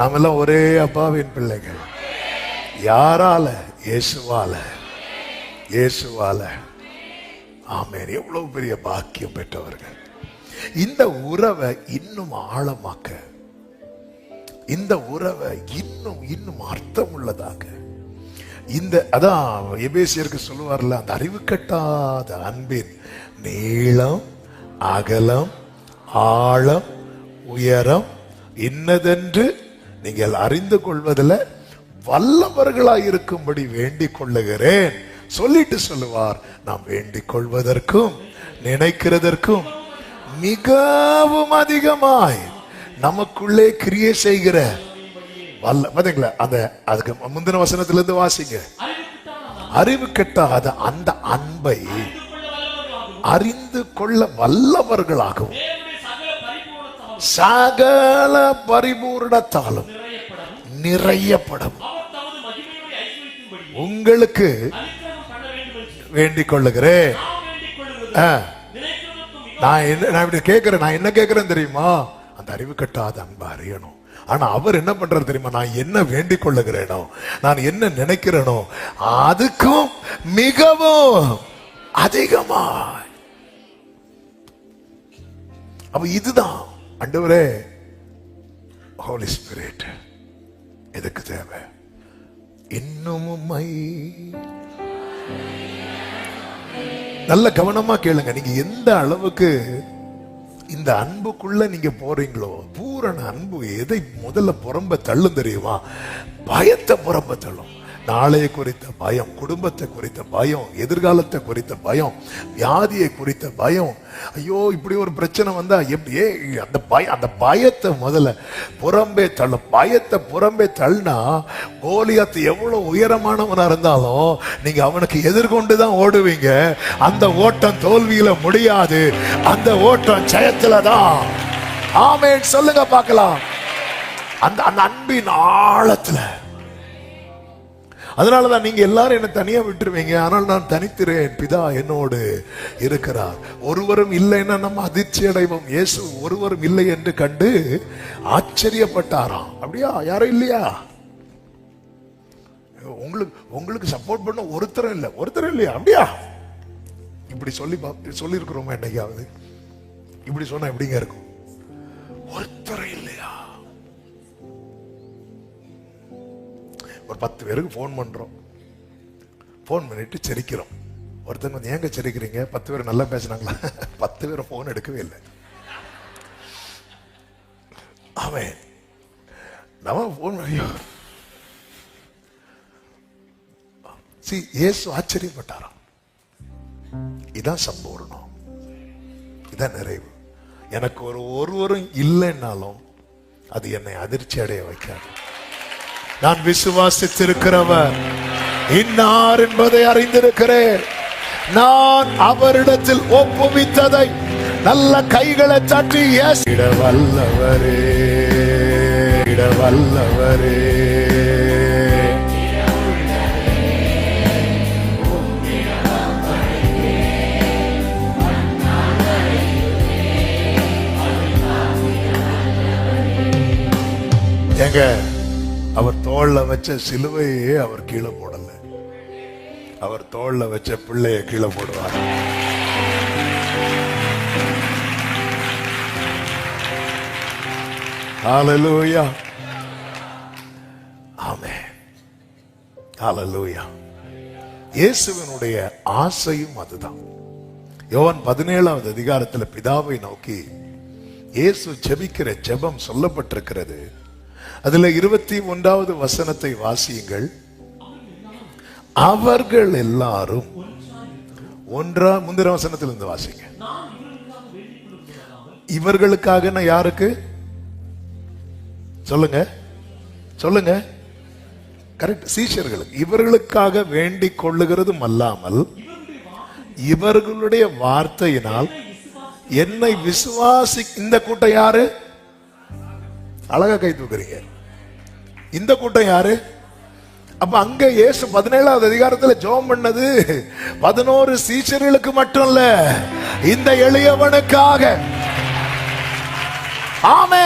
நாம் எல்லாம் ஒரே அப்பாவின் பிள்ளைகள். யாரால? இயேசுவால. இயேசுவால. ஆமேன். எவ்வளவு பெரிய பாக்கியம் பெற்றவர்கள். இந்த உறவை இன்னும் ஆழமாக்க இந்த உறவை இன்னும் இன்னும் அர்த்தம் உள்ளதாக இந்த அதான் எபேசியருக்கு சொல்லுவார்ல அந்த அறிவு கட்டாத அன்பின் நீளம் அகலம் ஆழம் உயரம் இன்னதென்று நீங்கள் அறிந்து கொள்வதில் வல்லவர்களாய் இருக்கும்படி வேண்டிக் கொள்ளுகிறேன். சொல்லிட்டு சொல்லுவார் நாம் வேண்டிக் கொள்வதற்கும் நினைக்கிறதற்கும் மிகவும் அதிகமாய் நமக்குள்ளே கிரியை செய்கிற வல்ல பாத்தீங்களா? அந்த அதுக்கு முந்தின வசனத்திலிருந்து வாசிங்க. அறிவு கெட்டாத அந்த அன்பை அறிந்து கொள்ள வல்லவர்களாகவும் சகல பரிபூர்ணத்தாலும் நிறையப்படும். உங்களுக்கு வேண்டிக் கொள்ளுகிறேன் ஆ. நான் என்ன நான் இப்படி கேட்கிறேன் நான் என்ன கேட்கிறேன் தெரியுமா? அந்த அறிவு கட்டாத அன்பை அறியணும். ஆனா அவர் என்ன பண்றாரு தெரியுமா? நான் என்ன வேண்டிக் கொள்ளுகிறேனோ நான் என்ன நினைக்கிறேனோ அதுக்கும் மிகவும் அதிகமா அப்ப இதுதான் அண்டவரே ஹோலி ஸ்பிரிட் எதுக்கு தேவை. இன்னும் மை நல்ல கவனமா கேளுங்க. நீங்க எந்த அளவுக்கு இந்த அன்புக்குள்ள நீங்க போறீங்களோ பூரண அன்பு எதை முதல்ல புறம்ப தள்ளும் தெரியுமா? பயத்தை புறம்ப தள்ளும். நாளைய குறித்த பயம் குடும்பத்தை குறித்த பயம் எதிர்காலத்தை குறித்த பயம் வியாதியை குறித்த பயம். ஐயோ இப்படி ஒரு பிரச்சனை வந்தா எப்படியே அந்த பய அந்த பயத்தை முதல்ல புறம்பே தள்ளும் பயத்தை புறம்பே தள்ளினா கோலியாத்து எவ்வளோ உயரமானவனா இருந்தாலும் நீங்க அவனுக்கு எதிர்கொண்டு தான் ஓடுவீங்க. அந்த ஓட்டம் தோல்வியில முடியாது. அந்த ஓட்டம் ஜெயத்துல தான் ஆமேன். சொல்லுங்க பார்க்கலாம். அந்த அந்த அன்பின் ஆழத்துல அதனாலதான் நீங்கள் எல்லாரும் என்னை தனியாக விட்டுருவீங்க. ஆனால் நான் தனித்திரேன் பிதா என்னோடு இருக்கிறார். ஒருவரும் இல்லைன்னா நம்ம அதிர்ச்சி அடைவோம். இயேசு ஒருவரும் இல்லை என்று கண்டு ஆச்சரியப்பட்டாராம். அப்படியா? யாரும் இல்லையா? உங்களுக்கு உங்களுக்கு சப்போர்ட் பண்ண ஒருத்தரும் இல்லை. ஒருத்தரும் இல்லையா? அப்படியா? இப்படி சொல்லி சொல்லியிருக்கிறோமா என்னைக்காவது? இப்படி சொன்னா எப்படிங்க இருக்கும்? ஒரு பத்து பேருக்கு ஃபோன் பண்றோம். ஃபோன் பண்ணிட்டு செரிக்கிறோம். ஒருத்தங்க வந்து ஏங்க செரிக்கிறீங்க? பத்து பேர் நல்லா பேசுனாங்களா? பத்து பேரை ஃபோன் எடுக்கவே இல்லை. அவன் நம்ம ஃபோன் ஐயோ சி இயேசு ஆச்சரியப்பட்டாராம். இதான் சம்பூர்ணம் இதான் நிறைவு. எனக்கு ஒரு ஒருவரும் இல்லைன்னாலும் அது என்னை அதிர்ச்சி அடைய வைக்காது. நான் விசுவாசித்திருக்கிறவர் இன்னார் என்பதை அறிந்திருக்கிறேன் நான் அவரிடத்தில் ஒப்புவித்ததை நல்ல கைகளை தட்டி yes. இட வல்லவரே இட வல்லவரே அவர் தோல்ல வச்ச சிலுவையே அவர் கீழே போடல. அவர் தோல்ல வச்ச பிள்ளைய கீழே போடுவார். ஹalleluya ஆமென் ஹalleluya இயேசுவினுடைய ஆசையும் அதுதான். யோவான் பதினேழாவது அதிகாரத்துல பிதாவை நோக்கி இயேசு ஜெபிக்கிற ஜெபம் சொல்லப்பட்டிருக்கிறது. அதுல இருபத்தி ஒன்றாவது வசனத்தை வாசியுங்கள். அவர்கள் எல்லாரும் ஒன்றா முந்திர வசனத்திலிருந்து வாசிங்க. இவர்களுக்காக நான் யாருக்கு? சொல்லுங்க. சொல்லுங்க. கரெக்ட் சீஷர்களுக்கு. இவர்களுக்காக வேண்டிக் கொள்ளுகிறதும் அல்லாமல் இவர்களுடைய வார்த்தையினால் என்னை விசுவாசி இந்த கூட்டம் யாரு? அழகா கை தூக்குறீங்க. இந்த கூட்டம் யாரு? அப்ப அங்க இயேசு பதினேழாவது அதிகாரத்துல ஜோம் பண்ணது பதினோரு சீஷர்களுக்கு மட்டும் இல்ல இந்த எளியவனுக்காக. ஆமே